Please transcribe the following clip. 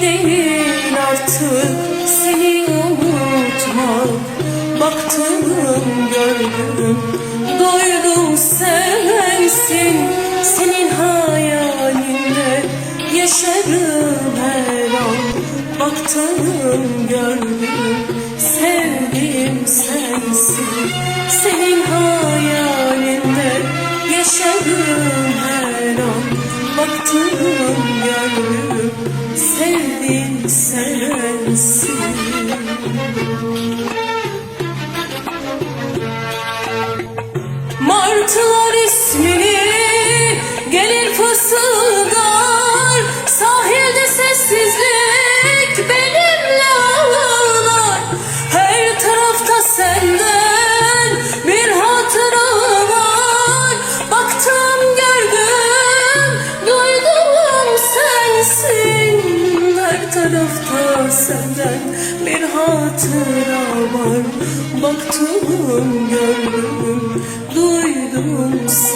değil artık seni unutma Baktım gördüm doydum sensin Senin hayalinde yaşarım her an. Baktım gördüm sevdim sensin. Senin hayalinde yaşarım sensin senden bir hatıra var. Baktım gördüm duydum sensin